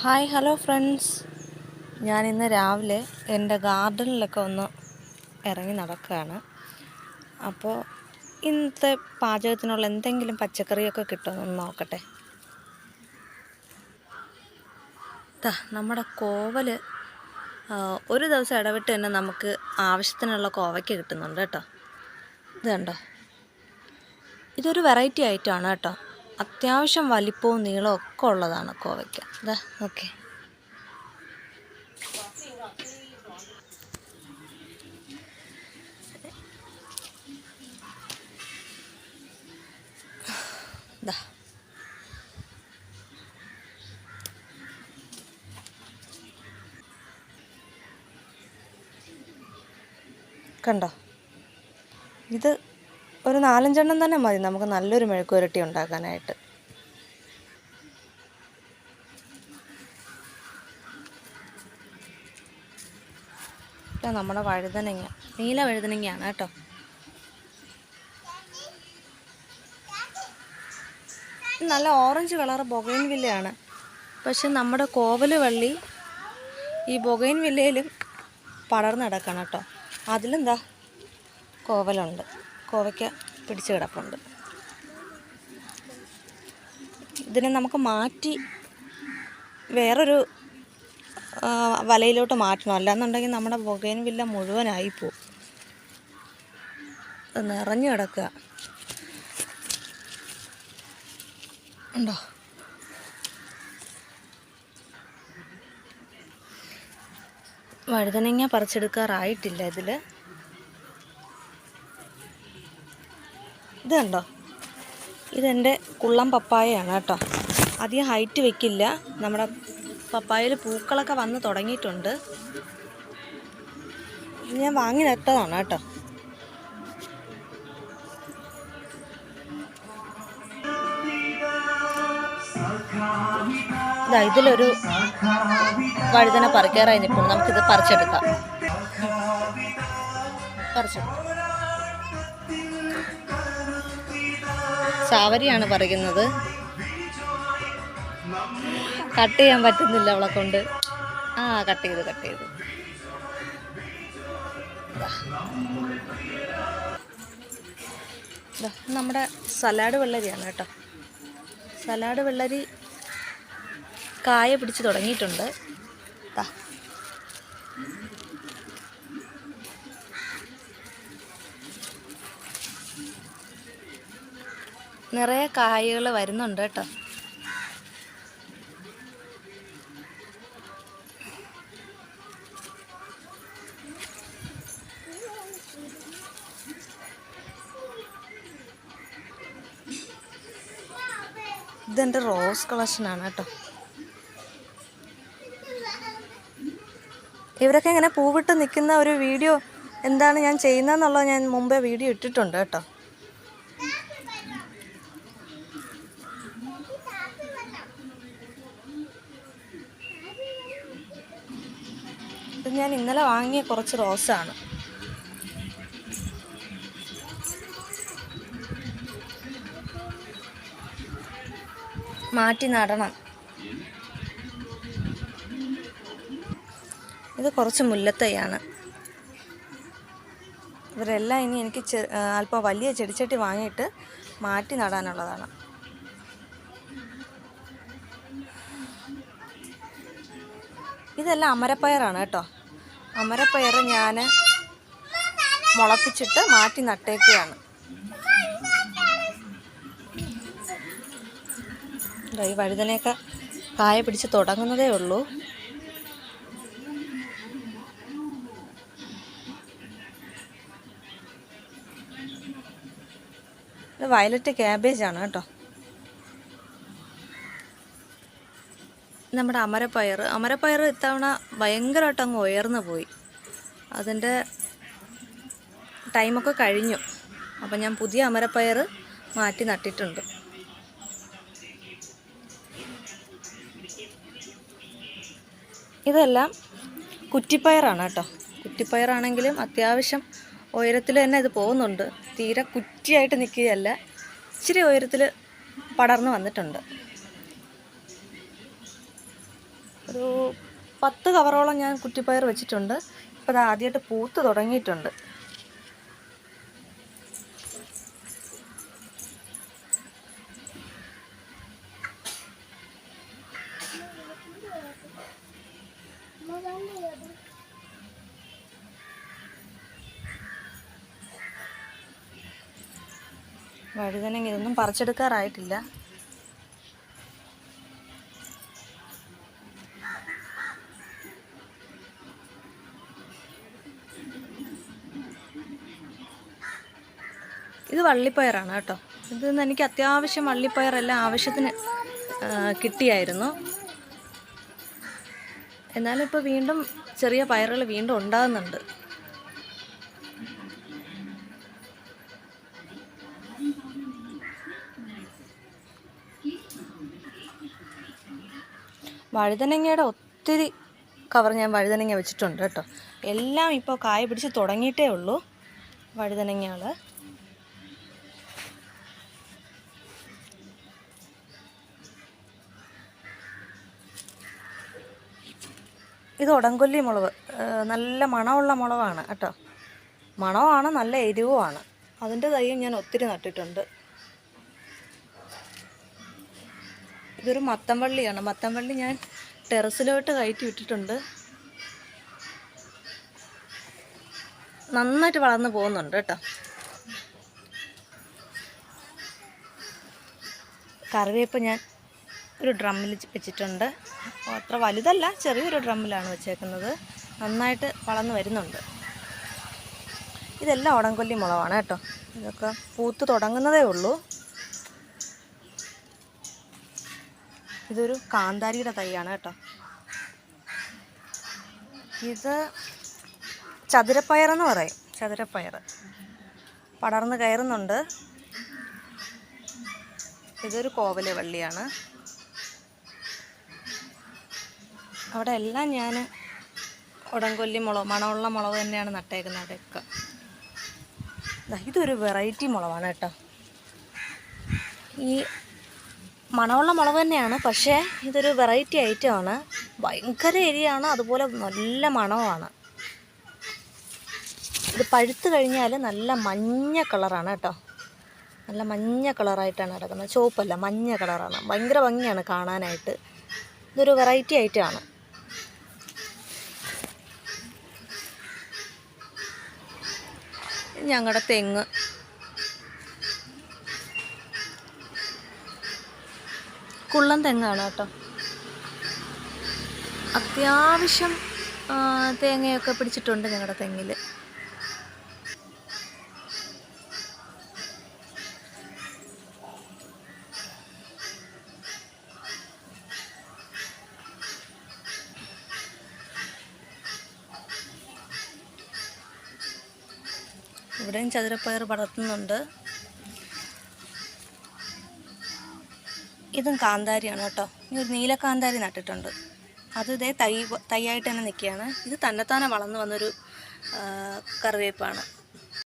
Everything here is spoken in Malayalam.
Hi hello friends. ഞാൻ ഇന്ന് രാവിലെ എന്റെ ഗാർഡനിലൊക്കെ ഒന്ന് ഇറങ്ങി നടക്കുകയാണ്. അപ്പോൾ ഇന്നത്തെ പാചകത്തിനുള്ള എന്തെങ്കിലും പച്ചക്കറിയൊക്കെ കിട്ടുമെന്ന് നോക്കട്ടെ. നമ്മുടെ കോവൽ ഒരു ദിവസം ഇടവിട്ട് തന്നെ നമുക്ക് ആവശ്യത്തിനുള്ള കോവയ്ക്ക് കിട്ടുന്നുണ്ട് കേട്ടോ. ഇത് കണ്ടോ? ഇതൊരു വെറൈറ്റി ഐറ്റമാണ് കേട്ടോ. അത്യാവശ്യം വലിപ്പവും നീളവും ഒക്കെ ഉള്ളതാണ് കോവയ്ക്ക. ഓക്കെ കണ്ടോ? ഇത് ഒരു നാലഞ്ചെണ്ണം തന്നെ മതി. നമുക്ക് നല്ലൊരു മെഴുക്കുരട്ടി ഉണ്ടാക്കാനായിട്ട്. നമ്മുടെ വഴുതനങ്ങ. നീല വഴുതനങ്ങയാണ് കേട്ടോ. നല്ല ഓറഞ്ച് കളർ ബൊഗൈൻ വില്ലയാണ്. പക്ഷെ നമ്മുടെ കോവൽ വള്ളി ഈ ബൊഗൈൻ വില്ലയിലും പടർന്നിടക്കണം കേട്ടോ. അതിലെന്താ കോവലുണ്ട്. കോവയ്ക്ക പിടിച്ച് കിടപ്പുണ്ട്. ഇതിനെ നമുക്ക് മാറ്റി വേറൊരു വലയിലോട്ട് മാറ്റണം. അല്ലാന്നുണ്ടെങ്കിൽ നമ്മുടെ ബൊഗൈൻ വില്ല മുഴുവനായി പോവും. നിറഞ്ഞു കിടക്കുക. ഉണ്ടോ? വഴുതനങ്ങ പറിച്ചെടുക്കാറായിട്ടില്ല ഇതിൽ ഇത് കണ്ടോ ഇതെന്റെ കുള്ളം പപ്പായയാണ് കേട്ടോ. അധികം ഹൈറ്റ് വെക്കില്ല. നമ്മുടെ പപ്പായയിൽ പൂക്കളൊക്കെ വന്ന് തുടങ്ങിയിട്ടുണ്ട്. ഞാൻ വാങ്ങി നട്ടതാണ് കേട്ടോ. ഇതാ ഇതിലൊരു വഴുതന പറിക്കാറായി നിൽക്കുന്നു നമുക്കിത് പറിച്ചെടുക്കാം. പറിച്ചെടുക്കാം. ചാവരിയാണ് പറയുന്നത്. കട്ട് ചെയ്യാൻ പറ്റുന്നില്ല അവളെ കൊണ്ട്. ആ കട്ട് ചെയ്തു കട്ട് ചെയ്തു. നമ്മുടെ സലാഡ് വെള്ളരിയാണ് കേട്ടോ. സലാഡ് വെള്ളരി കായ പിടിച്ച് തുടങ്ങിയിട്ടുണ്ട്. നിറയെ കായകൾ വരുന്നുണ്ട് കേട്ടോ. ഇതെന്റെ റോസ് കളക്ഷനാണ് കേട്ടോ. ഇവരൊക്കെ ഇങ്ങനെ പൂവിട്ട് നിൽക്കുന്ന ഒരു വീഡിയോ എന്താണ് ഞാൻ ചെയ്യുന്നതെന്നുള്ളത് ഞാൻ മുമ്പേ വീഡിയോ ഇട്ടിട്ടുണ്ട് കേട്ടോ. ഇത് ഞാൻ ഇന്നലെ വാങ്ങിയ കുറച്ച് റോസാണ്. മാറ്റി നടണം. ഇത് കുറച്ച് മുല്ലത്തയാണ്. ഇവരെല്ലാം ഇനി എനിക്ക് അല്പം വലിയ ചെടിച്ചട്ടി വാങ്ങിയിട്ട് മാറ്റി നടാനുള്ളതാണ്. ഇതെല്ലാം അമരപ്പയറാണ് കേട്ടോ. അമരപ്പയർ ഞാൻ മുളപ്പിച്ചിട്ട് മാറ്റി നട്ടേക്കുകയാണ് ഈ വഴുതനയൊക്കെ കായ പിടിച്ച് തുടങ്ങുന്നതേ ഉള്ളൂ. ഇത് വയലറ്റ് ക്യാബേജ് ആണ് കേട്ടോ. നമ്മുടെ അമരപ്പയർ. അമരപ്പയർ ഇത്തവണ ഭയങ്കരമായിട്ട് അങ്ങ് ഉയർന്നു പോയി. അതിന്റെ ടൈമൊക്കെ കഴിഞ്ഞു. അപ്പം ഞാൻ പുതിയ അമരപ്പയർ മാറ്റി നട്ടിട്ടുണ്ട്. ഇതെല്ലാം കുറ്റിപ്പയറാണ് കേട്ടോ. കുറ്റിപ്പയറാണെങ്കിലും അത്യാവശ്യം ഉയരത്തിൽ തന്നെ ഇത് പോകുന്നുണ്ട്. തീരെ കുറ്റിയായിട്ട് നിൽക്കുകയല്ല. ഇച്ചിരി ഉയരത്തിൽ പടർന്നു വന്നിട്ടുണ്ട്. ഒരു പത്ത് കവറോളം ഞാൻ കുറ്റിപ്പയർ വെച്ചിട്ടുണ്ട്. ഇപ്പോൾ അത് ആദ്യമായിട്ട് പൂത്ത് തുടങ്ങിയിട്ടുണ്ട്. വഴുതനങ്ങ ഇതൊന്നും പറിച്ചെടുക്കാറായിട്ടില്ല. വള്ളിപ്പയറാണ് കേട്ടോ. ഇത് എനിക്ക് അത്യാവശ്യം വള്ളിപ്പയറെല്ലാം ആവശ്യത്തിന് കിട്ടിയായിരുന്നു. എന്നാലും ഇപ്പോൾ വീണ്ടും ചെറിയ പയറുകൾ വീണ്ടും ഉണ്ടാകുന്നുണ്ട്. വഴുതനങ്ങയുടെ ഒത്തിരി കവർ ഞാൻ വഴുതനങ്ങ വെച്ചിട്ടുണ്ട് കേട്ടോ. എല്ലാം ഇപ്പോൾ കായ പിടിച്ച് തുടങ്ങിയിട്ടേ ഉള്ളൂ വഴുതനങ്ങകൾ ഇത് ഉടങ്കൊല്ലി മുളക്. നല്ല മണമുള്ള മുളകാണ് കേട്ടോ. മണമാണ് നല്ല എരിവുമാണ്. അതിന്റെ തൈയും ഞാൻ ഒത്തിരി നട്ടിട്ടുണ്ട്. ഇതൊരു മത്തംവള്ളിയാണ് മത്തംവള്ളി ഞാൻ ടെറസിലോട്ട് കയറ്റി വിട്ടിട്ടുണ്ട്. നന്നായിട്ട് വളർന്നു പോകുന്നുണ്ട് കേട്ടോ. കറിവേപ്പ് ഞാൻ ഒരു ഡ്രമ്മിൽ വെച്ചിട്ടുണ്ട്. അത്ര വലുതല്ല ചെറിയൊരു ഡ്രമ്മിലാണ് വെച്ചേക്കുന്നത്. നന്നായിട്ട് വളർന്നു വരുന്നുണ്ട്. ഇതെല്ലാം ഉടങ്കൊല്ലി മുളവാണ് കേട്ടോ. ഇതൊക്കെ പൂത്ത് തുടങ്ങുന്നതേ ഉള്ളൂ. ഇതൊരു കാന്താരിയുടെ തൈയാണ് കേട്ടോ. ഇത് ചതുരപ്പയറെന്ന് പറയും. ചതുരപ്പയർ. പടർന്ന് കയറുന്നുണ്ട്. ഇതൊരു കോവല വള്ളിയാണ്. അവിടെ എല്ലാം ഞാൻ ഉടംകൊല്ലി മുളക് മണമുള്ള മുളക് തന്നെയാണ് നട്ടേക്കുന്നത് അവിടെയൊക്കെ. ഇതൊരു വെറൈറ്റി മുളകാണ് കേട്ടോ. ഈ മണമുള്ള മുളക് തന്നെയാണ് പക്ഷേ ഇതൊരു വെറൈറ്റി ഐറ്റമാണ് ഭയങ്കര എരിയാണ് അതുപോലെ നല്ല മണവുമാണ്. ഇത് പഴുത്ത് കഴിഞ്ഞാൽ നല്ല മഞ്ഞ കളറാണ് കേട്ടോ. നല്ല മഞ്ഞ കളറായിട്ടാണ് കിടക്കുന്നത് ചുവപ്പല്ല മഞ്ഞ കളറാണ്. ഭയങ്കര ഭംഗിയാണ് കാണാനായിട്ട്. ഇതൊരു വെറൈറ്റി ഐറ്റമാണ് ഞങ്ങളുടെ തെങ്ങ്. കുള്ളൻ തെങ്ങാണ് കേട്ടോ. അത്യാവശ്യം തേങ്ങയൊക്കെ പിടിച്ചിട്ടുണ്ട് ഞങ്ങളുടെ തെങ്ങിൽ ഇവിടെയും ചതുരപ്പയർ പടർത്തുന്നുണ്ട് ഇതും കാന്താരിയാണ് കേട്ടോ. ഇനി ഒരു നീല കാന്താരി നട്ടിട്ടുണ്ട്. അത് ഇതേ തൈ തൈയായിട്ട് തന്നെ നിൽക്കുകയാണ്. ഇത് തന്നെത്താനെ വളർന്നു വന്നൊരു കറിവേപ്പാണ്.